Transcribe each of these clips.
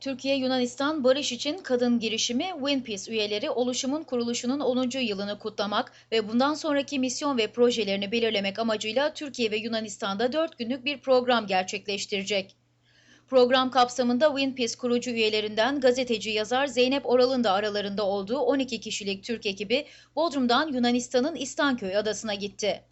Türkiye-Yunanistan Barış için Kadın girişimi Winpeace üyeleri oluşumun kuruluşunun 10. yılını kutlamak ve bundan sonraki misyon ve projelerini belirlemek amacıyla Türkiye ve Yunanistan'da 4 günlük bir program gerçekleştirecek. Program kapsamında Winpeace kurucu üyelerinden gazeteci yazar Zeynep Oral'ın da aralarında olduğu 12 kişilik Türk ekibi Bodrum'dan Yunanistan'ın İstanköy adasına gitti.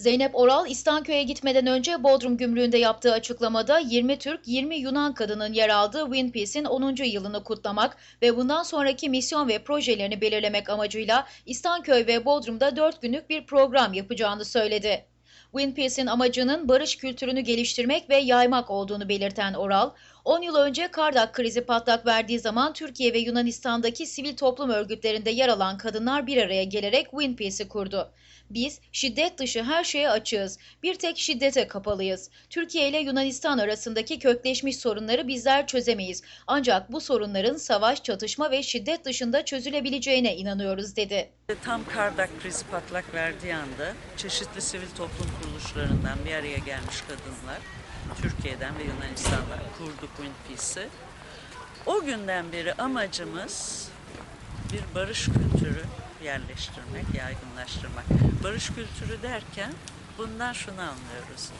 Zeynep Oral İstanköy'e gitmeden önce Bodrum Gümrüğü'nde yaptığı açıklamada 20 Türk, 20 Yunan kadının yer aldığı Winpeace'in 10. yılını kutlamak ve bundan sonraki misyon ve projelerini belirlemek amacıyla İstanköy ve Bodrum'da 4 günlük bir program yapacağını söyledi. Winpeace'in amacının barış kültürünü geliştirmek ve yaymak olduğunu belirten Oral, 10 yıl önce Kardak krizi patlak verdiği zaman Türkiye ve Yunanistan'daki sivil toplum örgütlerinde yer alan kadınlar bir araya gelerek Winpeace'i kurdu. Biz şiddet dışı her şeye açığız. Bir tek şiddete kapalıyız. Türkiye ile Yunanistan arasındaki kökleşmiş sorunları bizler çözemeyiz. Ancak bu sorunların savaş, çatışma ve şiddet dışında çözülebileceğine inanıyoruz dedi. Tam Kardak krizi patlak verdiği anda çeşitli sivil toplum kuruluşlarından bir araya gelmiş kadınlar Türkiye'den ve Yunanistan'dan kurduk Winpeace'i. O günden beri amacımız bir barış kültürü yerleştirmek, yaygınlaştırmak. Barış kültürü derken bundan şunu anlıyoruz.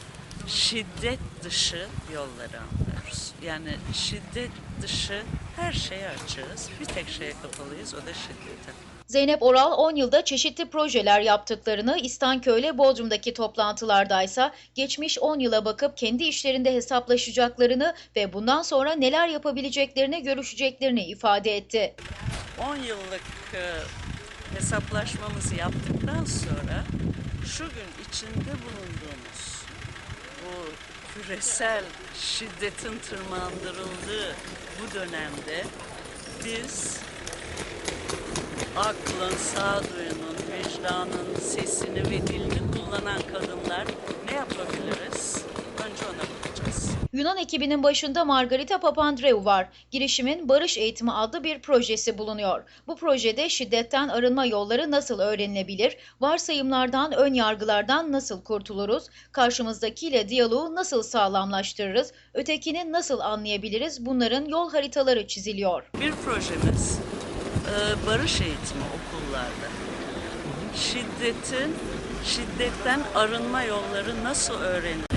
Şiddet dışı yolları anlıyoruz. Yani şiddet dışı her şeye açığız. Bir tek şeye kapalıyız o da şiddete. Zeynep Oral 10 yılda çeşitli projeler yaptıklarını, İstanköy ile Bodrum'daki toplantılardaysa geçmiş 10 yıla bakıp kendi işlerinde hesaplaşacaklarını ve bundan sonra neler yapabileceklerini görüşeceklerini ifade etti. 10 yıllık e, hesaplaşmamızı yaptıktan sonra şu gün içinde bulunduğumuz bu küresel şiddetin tırmandırıldığı bu dönemde biz aklın, sağduyunun, vicdanın sesini ve dilini kullanan kadınlar ne yapabiliriz? Yunan ekibinin başında Margarita Papandreou var. Girişimin Barış Eğitimi adlı bir projesi bulunuyor. Bu projede şiddetten arınma yolları nasıl öğrenilebilir, varsayımlardan, ön yargılardan nasıl kurtuluruz, karşımızdakiyle diyaloğu nasıl sağlamlaştırırız, ötekini nasıl anlayabiliriz bunların yol haritaları çiziliyor. Bir projemiz e, barış eğitimi okullarda. Şiddetin, şiddetten arınma yolları nasıl öğrenilir?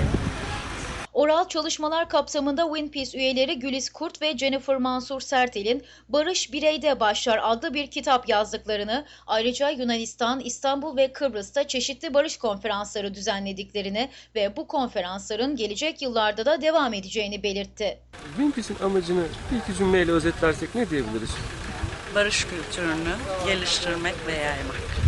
Oral çalışmalar kapsamında Winpeace üyeleri Gülis Kurt ve Jennifer Mansur Sertel'in Barış Bireyde Başlar adlı bir kitap yazdıklarını, ayrıca Yunanistan, İstanbul ve Kıbrıs'ta çeşitli barış konferansları düzenlediklerini ve bu konferansların gelecek yıllarda da devam edeceğini belirtti. Greenpeace'in amacını bir iki cümleyle özetlersek ne diyebiliriz? Barış kültürünü geliştirmek ve yaymak.